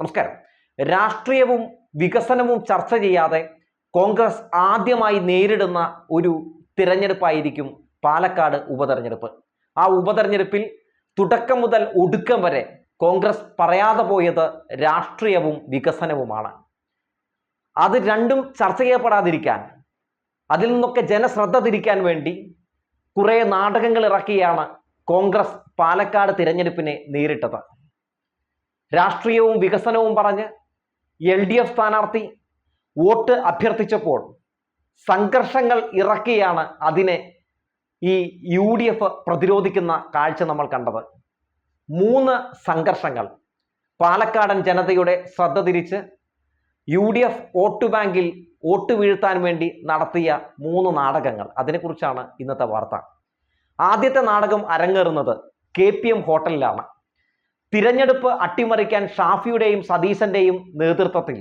നമസ്കാരം. രാഷ്ട്രീയവും വികസനവും ചർച്ച ചെയ്യാതെ കോൺഗ്രസ് ആദ്യമായി നേരിടുന്ന ഒരു തിരഞ്ഞെടുപ്പായിരിക്കും പാലക്കാട് ഉപതെരഞ്ഞെടുപ്പ്. ആ ഉപതെരഞ്ഞെടുപ്പിൽ തുടക്കം മുതൽ ഒടുക്കം വരെ കോൺഗ്രസ് പറയാതെ പോയത് രാഷ്ട്രീയവും വികസനവുമാണ്. അത് രണ്ടും ചർച്ച ചെയ്യപ്പെടാതിരിക്കാൻ അതിൽ നിന്നൊക്കെ ജനശ്രദ്ധ തിരിക്കാൻ വേണ്ടി കുറേ നാടകങ്ങൾ ഇറക്കിയാണ് കോൺഗ്രസ് പാലക്കാട് തിരഞ്ഞെടുപ്പിനെ നേരിട്ടത്. രാഷ്ട്രീയവും വികസനവും പറഞ്ഞ് എൽ ഡി എഫ് സ്ഥാനാർത്ഥി വോട്ട് അഭ്യർത്ഥിച്ചപ്പോൾ സംഘർഷങ്ങൾ ഇറക്കിയാണ് അതിനെ ഈ യു ഡി എഫ് പ്രതിരോധിക്കുന്ന കാഴ്ച നമ്മൾ കണ്ടത്. മൂന്ന് സംഘർഷങ്ങൾ. പാലക്കാടൻ ജനതയുടെ ശ്രദ്ധ തിരിച്ച് യു ഡി എഫ് വോട്ട് ബാങ്കിൽ വോട്ട് വീഴ്ത്താൻ വേണ്ടി നടത്തിയ മൂന്ന് നാടകങ്ങൾ. അതിനെക്കുറിച്ചാണ് ഇന്നത്തെ വാർത്ത. ആദ്യത്തെ നാടകം അരങ്ങേറുന്നത് കെ പി എം ഹോട്ടലിലാണ്. തിരഞ്ഞെടുപ്പ് അട്ടിമറിക്കാൻ ഷാഫിയുടെയും സതീശന്റെയും നേതൃത്വത്തിൽ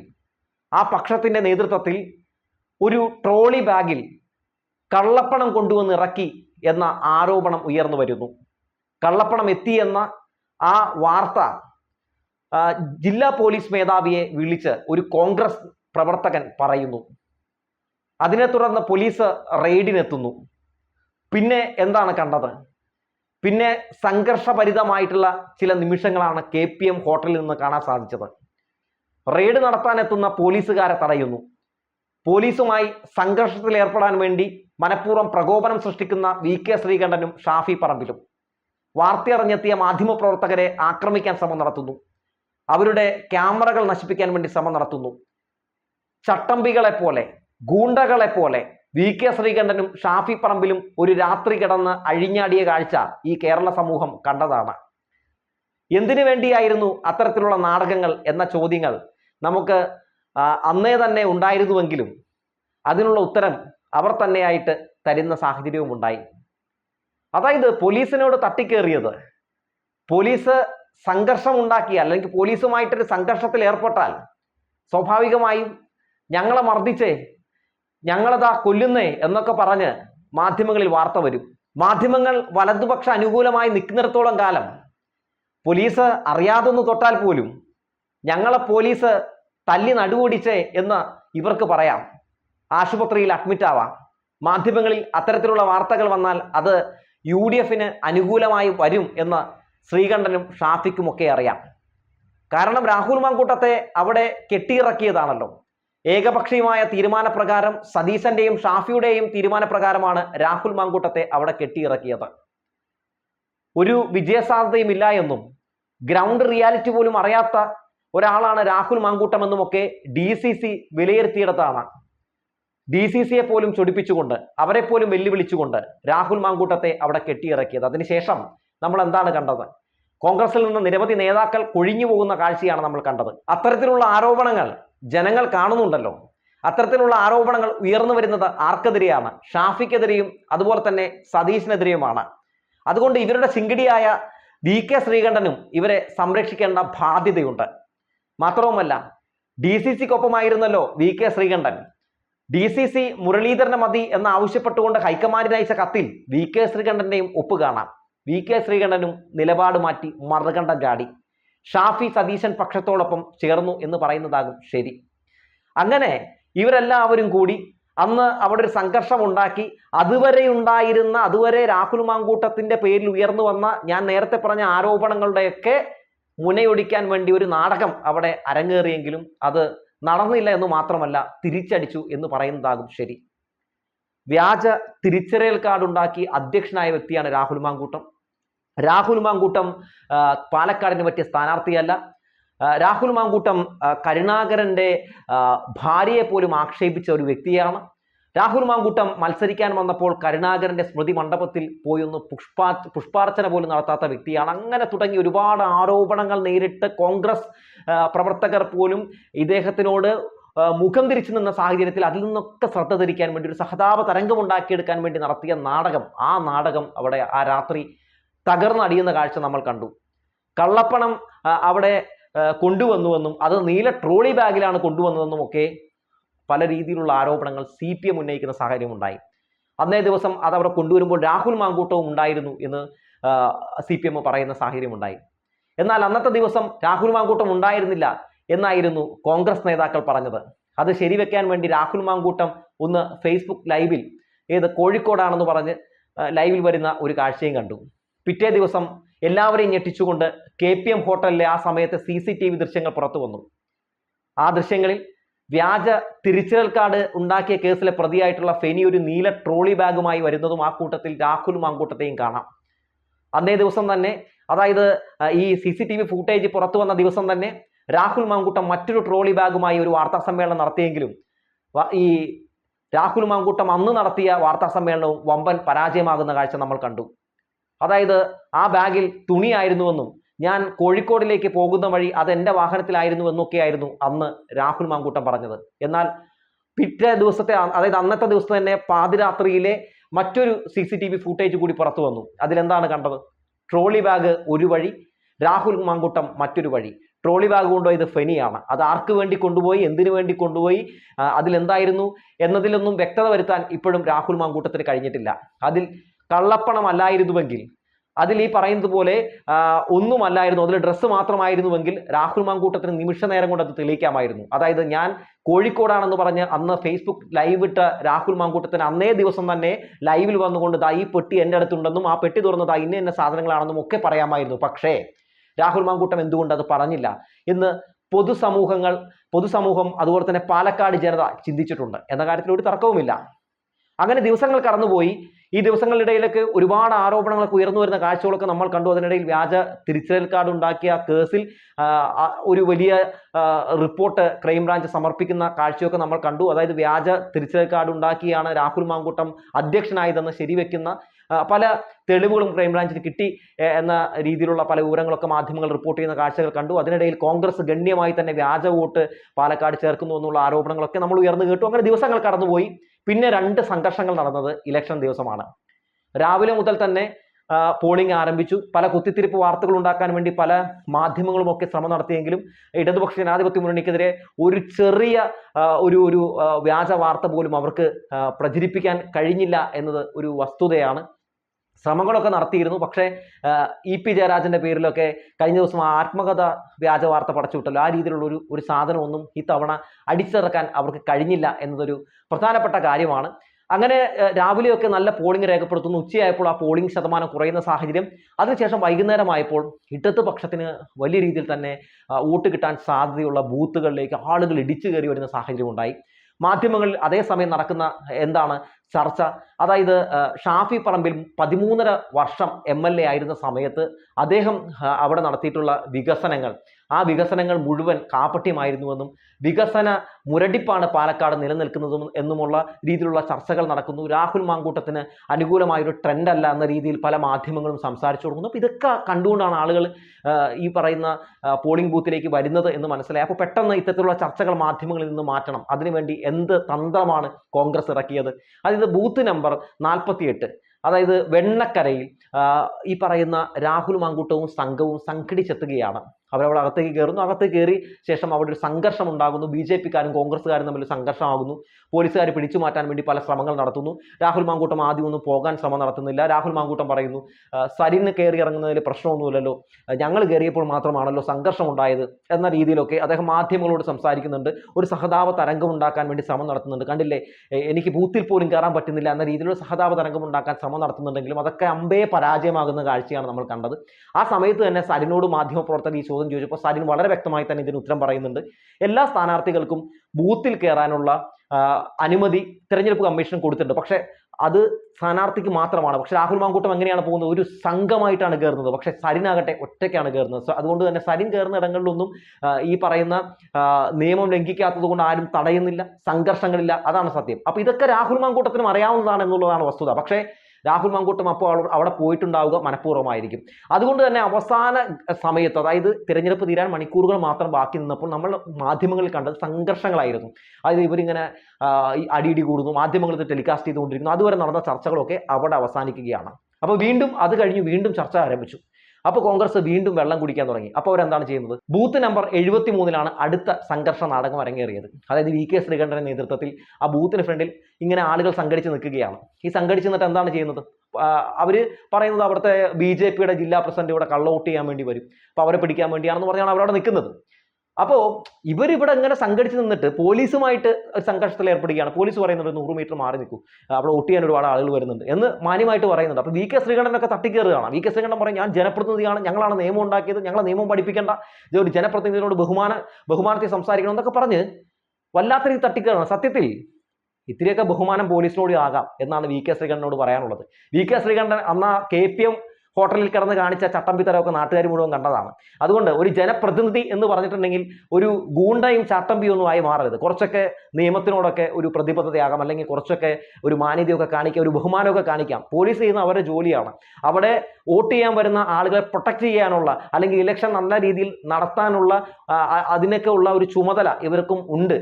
ആ പക്ഷത്തിന്റെ നേതൃത്വത്തിൽ ഒരു ട്രോളി ബാഗിൽ കള്ളപ്പണം കൊണ്ടുവന്ന് ഇറക്കി എന്ന ആരോപണം ഉയർന്നു വരുന്നു. കള്ളപ്പണം എത്തി എന്ന ആ വാർത്ത ജില്ലാ പോലീസ് മേധാവിയെ വിളിച്ച് ഒരു കോൺഗ്രസ് പ്രവർത്തകൻ പറയുന്നു. അതിനെ തുടർന്ന് പോലീസ് റെയ്ഡിനെത്തുന്നു. പിന്നെ എന്താണ് കണ്ടത്? പിന്നെ സംഘർഷഭരിതമായിട്ടുള്ള ചില നിമിഷങ്ങളാണ് കെ പി എം ഹോട്ടലിൽ നിന്ന് കാണാൻ സാധിച്ചത്. റെയ്ഡ് നടത്താനെത്തുന്ന പോലീസുകാരെ തടയുന്നു. പോലീസുമായി സംഘർഷത്തിൽ ഏർപ്പെടാൻ വേണ്ടി മനഃപൂർവം പ്രകോപനം സൃഷ്ടിക്കുന്ന വി കെ ശ്രീകണ്ഠനും ഷാഫി പറമ്പിലും വാർത്തയറിഞ്ഞെത്തിയ മാധ്യമപ്രവർത്തകരെ ആക്രമിക്കാൻ ശ്രമം നടത്തുന്നു. അവരുടെ ക്യാമറകൾ നശിപ്പിക്കാൻ വേണ്ടി ശ്രമം നടത്തുന്നു. ചട്ടമ്പികളെ പോലെ ഗൂണ്ടകളെ പോലെ വി കെ ശ്രീകണ്ഠനും ഷാഫി പറമ്പിലും ഒരു രാത്രി കിടന്ന് അഴിഞ്ഞാടിയ കാഴ്ച ഈ കേരള സമൂഹം കണ്ടതാണ്. എന്തിനു വേണ്ടിയായിരുന്നു അത്തരത്തിലുള്ള നാടകങ്ങൾ എന്ന ചോദ്യങ്ങൾ നമുക്ക് അന്നേ തന്നെ ഉണ്ടായിരുന്നുവെങ്കിലും അതിനുള്ള ഉത്തരം അവർ തന്നെയായിട്ട് തരുന്ന സാഹചര്യവും ഉണ്ടായി. അതായത് പോലീസിനോട് തട്ടിക്കേറിയത് പോലീസ് സംഘർഷം ഉണ്ടാക്കി അല്ലെങ്കിൽ പോലീസുമായിട്ടൊരു സംഘർഷത്തിൽ ഏർപ്പെട്ടാൽ സ്വാഭാവികമായും ഞങ്ങളെ മർദ്ദിച്ചേ ഞങ്ങളതാ കൊല്ലുന്നേ എന്നൊക്കെ പറഞ്ഞ് മാധ്യമങ്ങളിൽ വാർത്ത വരും. മാധ്യമങ്ങൾ വലതുപക്ഷ അനുകൂലമായി നിൽക്കുന്നിടത്തോളം കാലം പോലീസ് അറിയാതൊന്ന് തൊട്ടാൽ പോലും ഞങ്ങളെ പോലീസ് തല്ലി നടുവോടിച്ചേ എന്ന് ഇവർക്ക് പറയാം. ആശുപത്രിയിൽ അഡ്മിറ്റ് ആവാം. മാധ്യമങ്ങളിൽ അത്തരത്തിലുള്ള വാർത്തകൾ വന്നാൽ അത് യു ഡി എഫിന് അനുകൂലമായി വരും എന്ന് ശ്രീകണ്ഠനും ഷാഫിക്കുമൊക്കെ അറിയാം. കാരണം രാഹുൽ മാങ്കൂട്ടത്തെ അവിടെ കെട്ടിയിറക്കിയതാണല്ലോ. ഏകപക്ഷീയമായ തീരുമാനപ്രകാരം സതീശന്റെയും ഷാഫിയുടെയും തീരുമാനപ്രകാരമാണ് രാഹുൽ മാങ്കൂട്ടത്തെ അവിടെ കെട്ടിയിറക്കിയത്. ഒരു വിജയസാധ്യതയും ഇല്ല എന്നും ഗ്രൗണ്ട് റിയാലിറ്റി പോലും അറിയാത്ത ഒരാളാണ് രാഹുൽ മാങ്കൂട്ടം എന്നുമൊക്കെ ഡി സി സി വിലയിരുത്തിയിടത്താണ്. ഡി സി സിയെ പോലും ചൊടിപ്പിച്ചുകൊണ്ട് അവരെ പോലും വെല്ലുവിളിച്ചുകൊണ്ട് രാഹുൽ മാങ്കൂട്ടത്തെ അവിടെ കെട്ടിയിറക്കിയത്. അതിനുശേഷം നമ്മൾ എന്താണ് കണ്ടത്? കോൺഗ്രസിൽ നിന്ന് നിരവധി നേതാക്കൾ കൊഴിഞ്ഞു പോകുന്ന കാഴ്ചയാണ് നമ്മൾ കണ്ടത്. അത്തരത്തിലുള്ള ആരോപണങ്ങൾ ജനങ്ങൾ കാണുന്നുണ്ടല്ലോ. അത്തരത്തിലുള്ള ആരോപണങ്ങൾ ഉയർന്നു വരുന്നത് ആർക്കെതിരെയാണ്? ഷാഫിക്കെതിരെയും അതുപോലെ തന്നെ സതീഷിനെതിരെയുമാണ് അതുകൊണ്ട് ഇവരുടെ ചിങ്കിടിയായ വി കെ ശ്രീകണ്ഠനും ഇവരെ സംരക്ഷിക്കേണ്ട ബാധ്യതയുണ്ട്. മാത്രവുമല്ല D C സിക്കൊപ്പമായിരുന്നല്ലോ V K Sreekandan. D C C മുരളീധരനെ മതി എന്ന് ആവശ്യപ്പെട്ടുകൊണ്ട് ഹൈക്കമാൻഡിന് അയച്ച കത്തിൽ വി കെ ശ്രീകണ്ഠന്റെയും ഒപ്പ് കാണാം. വി കെ ശ്രീകണ്ഠനും നിലപാട് മാറ്റി മറുകണ്ഠം ചാടി ഷാഫി സതീശൻ പക്ഷത്തോടൊപ്പം ചേർന്നു എന്ന് പറയുന്നതാകും ശരി. അങ്ങനെ ഇവരെല്ലാവരും കൂടി അന്ന് അവിടെ ഒരു സംഘർഷം ഉണ്ടാക്കി. അതുവരെ ഉണ്ടായിരുന്ന അതുവരെ രാഹുൽ മാങ്കൂട്ടത്തിന്റെ പേരിൽ ഉയർന്നു വന്ന ഞാൻ നേരത്തെ പറഞ്ഞ ആരോപണങ്ങളുടെയൊക്കെ മുനയൊടിക്കാൻ വേണ്ടി ഒരു നാടകം അവിടെ അരങ്ങേറിയെങ്കിലും അത് നടന്നില്ല എന്ന് മാത്രമല്ല തിരിച്ചടിച്ചു എന്ന് പറയുന്നതാകും ശരി. വ്യാജ തിരിച്ചറിയൽ കാർഡ് ഉണ്ടാക്കി അധ്യക്ഷനായ വ്യക്തിയാണ് രാഹുൽ മാങ്കൂട്ടം. രാഹുൽ മാങ്കൂട്ടം പാലക്കാടിന് പറ്റിയ സ്ഥാനാർത്ഥിയല്ല. രാഹുൽ മാങ്കൂട്ടം കരുണാകരന്റെ ഭാര്യയെ പോലും ആക്ഷേപിച്ച ഒരു വ്യക്തിയാണ്. രാഹുൽ മാങ്കൂട്ടം മത്സരിക്കാൻ വന്നപ്പോൾ കരുണാകരന്റെ സ്മൃതി മണ്ഡപത്തിൽ പോയി ഒന്ന് പുഷ്പാ പുഷ്പാർച്ചന പോലും നടത്താത്ത വ്യക്തിയാണ്. അങ്ങനെ തുടങ്ങി ഒരുപാട് ആരോപണങ്ങൾ നേരിട്ട് കോൺഗ്രസ് പ്രവർത്തകർ പോലും ഇദ്ദേഹത്തിനോട് മുഖം തിരിച്ചു നിന്ന സാഹചര്യത്തിൽ അതിൽ നിന്നൊക്കെ ശ്രദ്ധ തിരിക്കാൻ വേണ്ടി ഒരു സഹതാപ തരംഗം ഉണ്ടാക്കിയെടുക്കാൻ വേണ്ടി നടത്തിയ നാടകം ആ നാടകം അവിടെ ആ രാത്രി തകർന്നടിയുന്ന കാഴ്ച നമ്മൾ കണ്ടു. കള്ളപ്പണം അവിടെ കൊണ്ടുവന്നുവെന്നും അത് നീല ട്രോളി ബാഗിലാണ് കൊണ്ടുവന്നതെന്നും ഒക്കെ പല രീതിയിലുള്ള ആരോപണങ്ങൾ സി പി എം ഉന്നയിക്കുന്ന സാഹചര്യം ഉണ്ടായി. അന്നേ ദിവസം അത് അവിടെ കൊണ്ടുവരുമ്പോൾ രാഹുൽ മാങ്കൂട്ടവും ഉണ്ടായിരുന്നു എന്ന് സി പി എം പറയുന്ന സാഹചര്യം ഉണ്ടായി. എന്നാൽ അന്നത്തെ ദിവസം രാഹുൽ മാങ്കൂട്ടം ഉണ്ടായിരുന്നില്ല എന്നായിരുന്നു കോൺഗ്രസ് നേതാക്കൾ പറഞ്ഞത്. അത് ശരിവെക്കാൻ വേണ്ടി രാഹുൽ മാങ്കൂട്ടം ഒന്ന് ഫേസ്ബുക്ക് ലൈവിൽ ഏത് കോഴിക്കോടാണെന്ന് പറഞ്ഞ് ലൈവിൽ വരുന്ന ഒരു കാഴ്ചയും കണ്ടു. പിറ്റേ ദിവസം എല്ലാവരെയും ഞെട്ടിച്ചുകൊണ്ട് കെ പി എം ഹോട്ടലിലെ ആ സമയത്തെ സി സി ടി വി ദൃശ്യങ്ങൾ പുറത്തു വന്നു. ആ ദൃശ്യങ്ങളിൽ വ്യാജ തിരിച്ചറിയൽ കാർഡ് ഉണ്ടാക്കിയ കേസിലെ പ്രതിയായിട്ടുള്ള ഫെനി ഒരു നീല ട്രോളി ബാഗുമായി വരുന്നതും ആ കൂട്ടത്തിൽ രാഹുൽ മാങ്കൂട്ടത്തെയും കാണാം. അന്നേ ദിവസം തന്നെ അതായത് ഈ C C T V footage പുറത്തു വന്ന ദിവസം തന്നെ രാഹുൽ മാങ്കൂട്ടം മറ്റൊരു ട്രോളി ബാഗുമായി ഒരു വാർത്താ സമ്മേളനം നടത്തിയെങ്കിലും ഈ രാഹുൽ മാങ്കൂട്ടം അന്ന് നടത്തിയ വാർത്താ സമ്മേളനവും വമ്പൻ പരാജയമാകുന്ന കാഴ്ച നമ്മൾ കണ്ടു. അതായത് ആ ബാഗിൽ തുണിയായിരുന്നുവെന്നും ഞാൻ കോഴിക്കോടിലേക്ക് പോകുന്ന വഴി അത് എന്റെ വാഹനത്തിലായിരുന്നു എന്നൊക്കെയായിരുന്നു അന്ന് രാഹുൽ മാങ്കൂട്ടം പറഞ്ഞത്. എന്നാൽ പിറ്റേ ദിവസത്തെ അതായത് അന്നത്തെ ദിവസം തന്നെ പാതിരാത്രിയിലെ മറ്റൊരു C C T V footage കൂടി പുറത്തു വന്നു. അതിലെന്താണ് കണ്ടത്? ട്രോളി ബാഗ് ഒരു വഴി രാഹുൽ മാങ്കൂട്ടം മറ്റൊരു വഴി. ട്രോളി ബാഗ് കൊണ്ടുപോയത് ഫെനിയാണ്. അത് ആർക്ക് വേണ്ടി കൊണ്ടുപോയി എന്തിനു വേണ്ടി കൊണ്ടുപോയി അതിലെന്തായിരുന്നു എന്നതിലൊന്നും വ്യക്തത വരുത്താൻ ഇപ്പോഴും രാഹുൽ മാങ്കൂട്ടത്തിന് കഴിഞ്ഞിട്ടില്ല. അതിൽ കള്ളപ്പണം അല്ലായിരുന്നുവെങ്കിൽ അതിൽ ഈ പറയുന്നത് പോലെ ഒന്നുമല്ലായിരുന്നു അതിൽ ഡ്രസ്സ് മാത്രമായിരുന്നുവെങ്കിൽ രാഹുൽ മാങ്കൂട്ടത്തിന് നിമിഷ നേരം കൊണ്ട് അത് തെളിയിക്കാമായിരുന്നു. അതായത് ഞാൻ കോഴിക്കോടാണെന്ന് പറഞ്ഞ് അന്ന് ഫേസ്ബുക്ക് ലൈവ് ഇട്ട രാഹുൽ മാങ്കൂട്ടത്തിന് അന്നേ ദിവസം തന്നെ ലൈവിൽ വന്നുകൊണ്ട് ദാ ഈ പെട്ടി എന്റെ അടുത്തുണ്ടെന്നും ആ പെട്ടി തുറന്നത് ഇന്ന ഇന്ന സാധനങ്ങളാണെന്നും ഒക്കെ പറയാമായിരുന്നു. പക്ഷേ രാഹുൽ മാങ്കൂട്ടം എന്തുകൊണ്ട് അത് പറഞ്ഞില്ല എന്ന് പൊതുസമൂഹങ്ങൾ പൊതുസമൂഹം അതുപോലെ തന്നെ പാലക്കാട് ജനത ചിന്തിച്ചിട്ടുണ്ട്. എന്ന കാര്യത്തിൽ ഒരു തർക്കവുമില്ല. അങ്ങനെ ദിവസങ്ങൾ കടന്നുപോയി. ഈ ദിവസങ്ങളിടയിലൊക്കെ ഒരുപാട് ആരോപണങ്ങളൊക്കെ ഉയർന്നു വരുന്ന കാഴ്ചകളൊക്കെ നമ്മൾ കണ്ടു. അതിനിടയിൽ വ്യാജ തിരിച്ചറിയൽ കാർഡ് ഉണ്ടാക്കിയ കേസിൽ ഒരു വലിയ റിപ്പോർട്ട് ക്രൈംബ്രാഞ്ച് സമർപ്പിക്കുന്ന കാഴ്ചയൊക്കെ നമ്മൾ കണ്ടു. അതായത് വ്യാജ തിരിച്ചറിയൽ കാർഡ് ഉണ്ടാക്കിയാണ് രാഹുൽ മാങ്കൂട്ടം അധ്യക്ഷനായതെന്ന് ശരിവെക്കുന്ന പല തെളിവുകളും ക്രൈംബ്രാഞ്ചിന് കിട്ടി എന്ന രീതിയിലുള്ള പല വിവരങ്ങളൊക്കെ മാധ്യമങ്ങൾ റിപ്പോർട്ട് ചെയ്യുന്ന കാഴ്ചകൾ കണ്ടു. അതിനിടയിൽ കോൺഗ്രസ് ഗണ്യമായി തന്നെ വ്യാജ വോട്ട് പാലക്കാട് ചേർക്കുന്നു എന്നുള്ള ആരോപണങ്ങളൊക്കെ നമ്മൾ ഉയർന്നു കേട്ടു. അങ്ങനെ ദിവസങ്ങൾ കടന്നുപോയി. പിന്നെ രണ്ട് സംഘർഷങ്ങൾ നടന്നത് ഇലക്ഷൻ ദിവസമാണ്. രാവിലെ മുതൽ തന്നെ പോളിംഗ് ആരംഭിച്ചു. പല കുത്തിത്തിരിപ്പ് വാർത്തകൾ ഉണ്ടാക്കാൻ വേണ്ടി പല മാധ്യമങ്ങളും ഒക്കെ ശ്രമം നടത്തിയെങ്കിലും ഇടതുപക്ഷ ജനാധിപത്യ മുന്നണിക്കെതിരെ ഒരു ചെറിയ ഒരു ഒരു വ്യാജ വാർത്ത പോലും അവർക്ക് പ്രചരിപ്പിക്കാൻ കഴിഞ്ഞില്ല എന്നത് ഒരു വസ്തുതയാണ്. ശ്രമങ്ങളൊക്കെ നടത്തിയിരുന്നു. പക്ഷേ ഇ പി ജയരാജന്റെ പേരിലൊക്കെ കഴിഞ്ഞ ദിവസം ആത്മകഥ വ്യാജ വാർത്ത പടച്ചുവിട്ടല്ലോ ആ രീതിയിലുള്ള ഒരു ഒരു സാധനമൊന്നും ഇത്തവണ അടിച്ചിറക്കാൻ അവർക്ക് കഴിഞ്ഞില്ല എന്നതൊരു പ്രധാനപ്പെട്ട കാര്യമാണ്. അങ്ങനെ രാവിലെയൊക്കെ നല്ല പോളിംഗ് രേഖപ്പെടുത്തുന്നു. ഉച്ചയായപ്പോൾ ആ പോളിംഗ് ശതമാനം കുറയുന്ന സാഹചര്യം. അതിനുശേഷം വൈകുന്നേരമായപ്പോൾ ഇടതുപക്ഷത്തിന് വലിയ രീതിയിൽ തന്നെ വോട്ട് കിട്ടാൻ സാധ്യതയുള്ള ബൂത്തുകളിലേക്ക് ആളുകൾ ഇടിച്ചു കയറി വരുന്ന സാഹചര്യം ഉണ്ടായി. മാധ്യമങ്ങളിൽ അതേസമയം നടക്കുന്ന എന്താണ് ചർച്ച? അതായത് ഷാഫി പറമ്പിൽ പതിമൂന്നര വർഷം എം എൽ എ ആയിരുന്ന സമയത്ത് അദ്ദേഹം അവിടെ നടത്തിയിട്ടുള്ള വികസനങ്ങൾ. ആ വികസനങ്ങൾ മുഴുവൻ കാപ്പട്യമായിരുന്നുവെന്നും വികസന മുരടിപ്പാണ് പാലക്കാട് നിലനിൽക്കുന്നതും എന്നുമുള്ള രീതിയിലുള്ള ചർച്ചകൾ നടക്കുന്നു. രാഹുൽ മാങ്കൂട്ടത്തിന് അനുകൂലമായ ഒരു ട്രെൻഡ് അല്ല എന്ന രീതിയിൽ പല മാധ്യമങ്ങളും സംസാരിച്ചു തുടങ്ങുന്നു. അപ്പോൾ ഇതൊക്കെ കണ്ടുകൊണ്ടാണ് ആളുകൾ ഈ പറയുന്ന പോളിംഗ് ബൂത്തിലേക്ക് വരുന്നത് എന്ന് മനസ്സിലായി. അപ്പോൾ പെട്ടെന്ന് ഇത്തരത്തിലുള്ള ചർച്ചകൾ മാധ്യമങ്ങളിൽ നിന്ന് മാറ്റണം. അതിനുവേണ്ടി എന്ത് തന്ത്രമാണ് കോൺഗ്രസ് ഇറക്കിയത്? അതായത് ബൂത്ത് നമ്പർ നാൽപ്പത്തിയെട്ട്. അതായത് വെണ്ണക്കരയിൽ ഈ പറയുന്ന രാഹുൽ മാങ്കൂട്ടവും സംഘവും സംഘടിച്ചെത്തുകയാണ്. അവരവിടെ അകത്തേക്ക് കയറുന്നു. അകത്തേക്ക് കയറി ശേഷം അവിടെ ഒരു സംഘർഷം ഉണ്ടാകുന്നു ബി ജെ പിക്കാരും കോൺഗ്രസ്സുകാരും തമ്മിൽ സംഘർഷമാകുന്നു. പോലീസുകാർ പിടിച്ചു മാറ്റാൻ വേണ്ടി പല ശ്രമങ്ങൾ നടത്തുന്നു. രാഹുൽ മാങ്കൂട്ടം ആദ്യം ഒന്നും പോകാൻ ശ്രമം നടത്തുന്നില്ല. രാഹുൽ മാങ്കൂട്ടം പറയുന്നു "ആ, സരിന് കയറി ഇറങ്ങുന്നതിൽ പ്രശ്നമൊന്നുമില്ലല്ലോ. ഞങ്ങൾ കയറിയപ്പോൾ മാത്രമാണല്ലോ സംഘർഷം ഉണ്ടായത് എന്ന രീതിയിലൊക്കെ അദ്ദേഹം മാധ്യമങ്ങളോട് സംസാരിക്കുന്നുണ്ട്. ഒരു സഹതാപ തരംഗം ഉണ്ടാക്കാൻ വേണ്ടി ശ്രമം നടത്തുന്നുണ്ട്. കണ്ടില്ലേ? എനിക്ക് ബൂത്തിൽ പോലും കയറാൻ പറ്റുന്നില്ല എന്ന രീതിയിലുള്ള സഹതാപ തരംഗം ഉണ്ടാക്കാൻ ശ്രമം നടത്തുന്നുണ്ടെങ്കിലും അതൊക്കെ അമ്പേ പരാജയമാകുന്ന കാഴ്ചയാണ് നമ്മൾ കണ്ടത്. ആ സമയത്ത് തന്നെ സരിനോട് മാധ്യമപ്രവർത്തകർ ഈ ചോദിച്ചപ്പോൾ സരിൻ വളരെ വ്യക്തമായി തന്നെ ഇതിന് ഉത്തരം പറയുന്നുണ്ട്. എല്ലാ സ്ഥാനാർത്ഥികൾക്കും ബൂത്തിൽ കയറാനുള്ള അനുമതി തിരഞ്ഞെടുപ്പ് കമ്മീഷൻ കൊടുത്തിട്ടുണ്ട്. പക്ഷേ അത് സ്ഥാനാർത്ഥിക്ക് മാത്രമാണ്. പക്ഷെ രാഹുൽ മാങ്കൂട്ടം എങ്ങനെയാണ് പോകുന്നത്? ഒരു സംഘമായിട്ടാണ് കയറുന്നത്. പക്ഷേ സരിനാകട്ടെ ഒറ്റയ്ക്കാണ് കയറുന്നത്. സോ അതുകൊണ്ട് തന്നെ സരിൻ കയറുന്ന ഇടങ്ങളിലൊന്നും ഈ പറയുന്ന നിയമം ലംഘിക്കാത്തത് കൊണ്ട് ആരും തടയുന്നില്ല സംഘർഷങ്ങളില്ല. അതാണ് സത്യം. അപ്പൊ ഇതൊക്കെ രാഹുൽ മാങ്കൂട്ടത്തിനും അറിയാവുന്നതാണ് എന്നുള്ളതാണ് വസ്തുത. പക്ഷേ രാഹുൽ മങ്കൂട്ടും അപ്പോൾ അവിടെ- പോയിട്ടുണ്ടാവുക മനഃപൂർവമായിരിക്കും. അതുകൊണ്ട് തന്നെ അവസാന സമയത്ത് അതായത് തിരഞ്ഞെടുപ്പ് തീരാൻ മണിക്കൂറുകൾ മാത്രം ബാക്കി നിന്നപ്പോൾ നമ്മൾ മാധ്യമങ്ങളിൽ കണ്ടത് സംഘർഷങ്ങളായിരുന്നു. അതായത് ഇവരിങ്ങനെ അടിയിടി കൂടുന്നു മാധ്യമങ്ങൾ ടെലികാസ്റ്റ് ചെയ്തുകൊണ്ടിരിക്കുന്നു. അതുവരെ നടന്ന ചർച്ചകളൊക്കെ അവിടെ അവസാനിക്കുകയാണ്. അപ്പോൾ വീണ്ടും അത് കഴിഞ്ഞ് വീണ്ടും ചർച്ച ആരംഭിച്ചു. അപ്പോൾ കോൺഗ്രസ് വീണ്ടും വെള്ളം കുടിക്കാൻ തുടങ്ങി. അപ്പോൾ അവരെന്താണ് ചെയ്യുന്നത്? ബൂത്ത് നമ്പർ എഴുപത്തി മൂന്നിലാണ് അടുത്ത സംഘർഷ നാടകം അരങ്ങേറിയത്. അതായത് വി കെ ശ്രീകണ്ഠന്റെ നേതൃത്വത്തിൽ ആ ബൂത്തിന് ഫ്രണ്ടിൽ ഇങ്ങനെ ആളുകൾ സംഘടിച്ച് നിൽക്കുകയാണ്. ഈ സംഘടിച്ച് നിന്നിട്ട് എന്താണ് ചെയ്യുന്നത്? അവർ പറയുന്നത് അവിടുത്തെ ബി ജെ പിയുടെ ജില്ലാ പ്രസിഡന്റ് ഇവിടെ കള്ളവോട്ട് ചെയ്യാൻ വേണ്ടി വരും. അപ്പോൾ അവരെ പിടിക്കാൻ വേണ്ടിയാണെന്ന് പറഞ്ഞാണ് അവരവിടെ നിൽക്കുന്നത്. അപ്പോൾ ഇവരിവിടെ ഇങ്ങനെ സംഘടിച്ച് നിന്നിട്ട് പോലീസുമായിട്ട് ഒരു സംഘർഷത്തിൽ ഏർപ്പെടുകയാണ്. പോലീസ് പറയുന്നുണ്ട് നൂറ് മീറ്റർ മാറി നിൽക്കൂ. അവിടെ വോട്ട് ചെയ്യാൻ ഒരുപാട് ആളുകൾ വരുന്നുണ്ട് എന്ന് മാന്യമായിട്ട് പറയുന്നുണ്ട്. അപ്പോൾ വി കെ ശ്രീകണ്ഠനൊക്കെ തട്ടിക്കയറുകയാണ് വി കെ ശ്രീകണ്ഠൻ പറയും ഞാൻ ജനപ്രതിനിധിയാണ്. ഞങ്ങളാണ് നിയമം ഉണ്ടാക്കിയത്. ഞങ്ങളെ നിയമം പഠിപ്പിക്കേണ്ട. ഒരു ജനപ്രതിനിധിയോട് ബഹുമാന ബഹുമാനത്തിൽ സംസാരിക്കണം എന്നൊക്കെ പറഞ്ഞ് വല്ലാത്ത രീതി തട്ടിക്കയറണം സത്യത്തിൽ ഇത്തിരിയൊക്കെ ബഹുമാനം പോലീസിനോട് ആകാം എന്നാണ് വി കെ ശ്രീകണ്ഠനോട് പറയാനുള്ളത്. വി കെ ശ്രീകണ്ഠൻ അന്ന് കെ പി എം ഹോട്ടലിൽ കിടന്ന് കാണിച്ച ചട്ടമ്പിത്തരമൊക്കെ നാട്ടുകാർ മുഴുവൻ കണ്ടതാണ്. അതുകൊണ്ട് ഒരു ജനപ്രതിനിധി എന്ന് പറഞ്ഞിട്ടുണ്ടെങ്കിൽ ഒരു ഗൂണ്ടയും ചട്ടമ്പിയും ഒന്നും ആയി മാറരുത്. കുറച്ചൊക്കെ നിയമത്തിനോടൊക്കെ ഒരു പ്രതിബദ്ധതയാകാം. അല്ലെങ്കിൽ കുറച്ചൊക്കെ ഒരു മാന്യതയൊക്കെ കാണിക്കാം ഒരു ബഹുമാനമൊക്കെ കാണിക്കാം. പോലീസ് ചെയ്യുന്ന അവരുടെ ജോലിയാണ്. അവിടെ വോട്ട് ചെയ്യാൻ വരുന്ന ആളുകളെ പ്രൊട്ടക്ട് ചെയ്യാനുള്ള അല്ലെങ്കിൽ ഇലക്ഷൻ നല്ല രീതിയിൽ നടത്താനുള്ള അതിനൊക്കെ ഉള്ള ഒരു ചുമതല ഇവർക്കും ഉണ്ട്.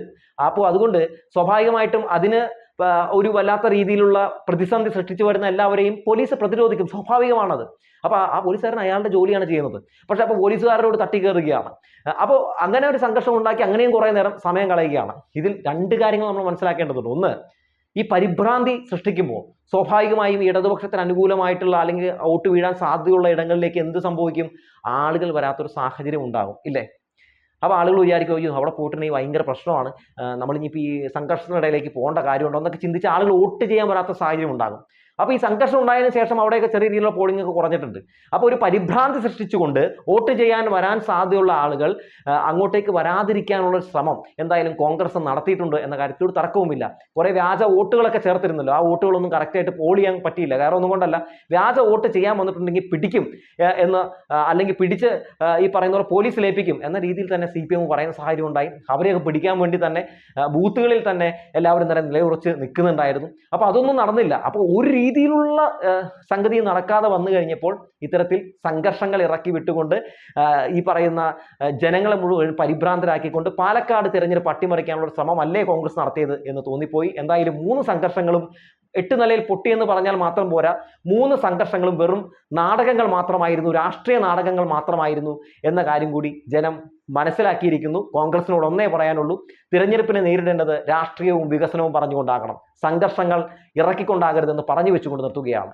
അപ്പോൾ അതുകൊണ്ട് സ്വാഭാവികമായിട്ടും അതിന് ഒരു വല്ലാത്ത രീതിയിലുള്ള പ്രതിസന്ധി സൃഷ്ടിച്ചു വരുന്ന എല്ലാവരെയും പോലീസ് പ്രതിരോധിക്കും. സ്വാഭാവികമാണത്. അപ്പോൾ ആ പോലീസുകാരൻ അയാളുടെ ജോലിയാണ് ചെയ്യുന്നത്. പക്ഷെ അപ്പോൾ പോലീസുകാരോട് തട്ടിക്കയറുകയാണ് അപ്പോൾ അങ്ങനെ ഒരു സംഘർഷം ഉണ്ടാക്കി അങ്ങനെയും കുറേ നേരം സമയം കളയുകയാണ്. ഇതിൽ രണ്ട് കാര്യങ്ങൾ നമ്മൾ മനസ്സിലാക്കേണ്ടതുണ്ട്. ഒന്ന് ഈ പരിഭ്രാന്തി സൃഷ്ടിക്കുമ്പോൾ സ്വാഭാവികമായും ഇടതുപക്ഷത്തിന് അനുകൂലമായിട്ടുള്ള അല്ലെങ്കിൽ വോട്ട് വീഴാൻ സാധ്യതയുള്ള ഇടങ്ങളിലേക്ക് എന്ത് സംഭവിക്കും? ആളുകൾ വരാത്തൊരു സാഹചര്യം ഉണ്ടാകും. ഇല്ലേ? അപ്പോൾ ആളുകൾ വിചാരിക്കും അയ്യോ അവിടെ പോയിട്ടുണ്ടെങ്കിൽ ഭയങ്കര പ്രശ്നമാണ്. നമ്മളിനിയിപ്പോൾ ഈ സംഘർഷത്തിനിടയിലേക്ക് പോകേണ്ട കാര്യമുണ്ടോ? എന്നൊക്കെ ചിന്തിച്ച് ആളുകൾ വോട്ട് ചെയ്യാൻ വരാത്ത സാഹചര്യം ഉണ്ടാകും. അപ്പോൾ ഈ സംഘർഷം ഉണ്ടായതിനു ശേഷം അവിടെയൊക്കെ ചെറിയ രീതിയിലുള്ള പോളിംഗ് ഒക്കെ കുറഞ്ഞിട്ടുണ്ട്. അപ്പോൾ ഒരു പരിഭ്രാന്തി സൃഷ്ടിച്ചുകൊണ്ട് വോട്ട് ചെയ്യാൻ വരാൻ സാധ്യതയുള്ള ആളുകൾ അങ്ങോട്ടേക്ക് വരാതിരിക്കാനുള്ള ശ്രമം എന്തായാലും കോൺഗ്രസ് നടത്തിയിട്ടുണ്ട് എന്ന കാര്യത്തിൽ തർക്കവുമില്ല. കുറേ വ്യാജ വോട്ടുകളൊക്കെ ചേർത്തിരുന്നല്ലോ. ആ വോട്ടുകളൊന്നും കറക്റ്റായിട്ട് പോൾ ചെയ്യാൻ പറ്റിയില്ല. കാരണം ഒന്നും കൊണ്ടല്ല. വ്യാജ വോട്ട് ചെയ്യാൻ വന്നിട്ടുണ്ടെങ്കിൽ പിടിക്കും എന്ന് അല്ലെങ്കിൽ പിടിച്ച് ഈ പറയുന്ന പോലെ പോലീസ് ലേപ്പിക്കും എന്ന രീതിയിൽ തന്നെ സി പി എം പറയുന്ന സാഹചര്യം ഉണ്ടായി. അവരെയൊക്കെ പിടിക്കാൻ വേണ്ടി തന്നെ ബൂത്തുകളിൽ തന്നെ എല്ലാവരും തന്നെ നിലയുറച്ച് നിൽക്കുന്നുണ്ടായിരുന്നു. അപ്പോൾ അതൊന്നും നടന്നില്ല. അപ്പോൾ ഒരു രീതിയിലുള്ള സംഗതി നടക്കാതെ വന്നു കഴിഞ്ഞപ്പോൾ ഇത്തരത്തിൽ സംഘർഷങ്ങൾ ഇറക്കി വിട്ടുകൊണ്ട് ഈ പറയുന്ന ജനങ്ങളെ മുഴുവൻ പരിഭ്രാന്തരാക്കിക്കൊണ്ട് പാലക്കാട് തിരഞ്ഞെടുപ്പ് അട്ടിമറിക്കാനുള്ള ശ്രമമല്ലേ കോൺഗ്രസ് നടത്തിയത് എന്ന് തോന്നിപ്പോയി. എന്തായാലും മൂന്ന് സംഘർഷങ്ങളും എട്ട് നിലയിൽ പൊട്ടിയെന്ന് പറഞ്ഞാൽ മാത്രം പോരാ. മൂന്ന് സംഘർഷങ്ങളും വെറും നാടകങ്ങൾ മാത്രമായിരുന്നു രാഷ്ട്രീയ നാടകങ്ങൾ മാത്രമായിരുന്നു എന്ന കാര്യം കൂടി ജനം മനസ്സിലാക്കിയിരിക്കുന്നു. കോൺഗ്രസിനോട് ഒന്നേ പറയാനുള്ളൂ തിരഞ്ഞെടുപ്പിനെ നേരിടേണ്ടത് രാഷ്ട്രീയവും വികസനവും പറഞ്ഞുകൊണ്ടാകണം. സംഘർഷങ്ങൾ ഇറക്കിക്കൊണ്ടാകരുതെന്ന് പറഞ്ഞു വെച്ചുകൊണ്ട് നിർത്തുകയാണ്.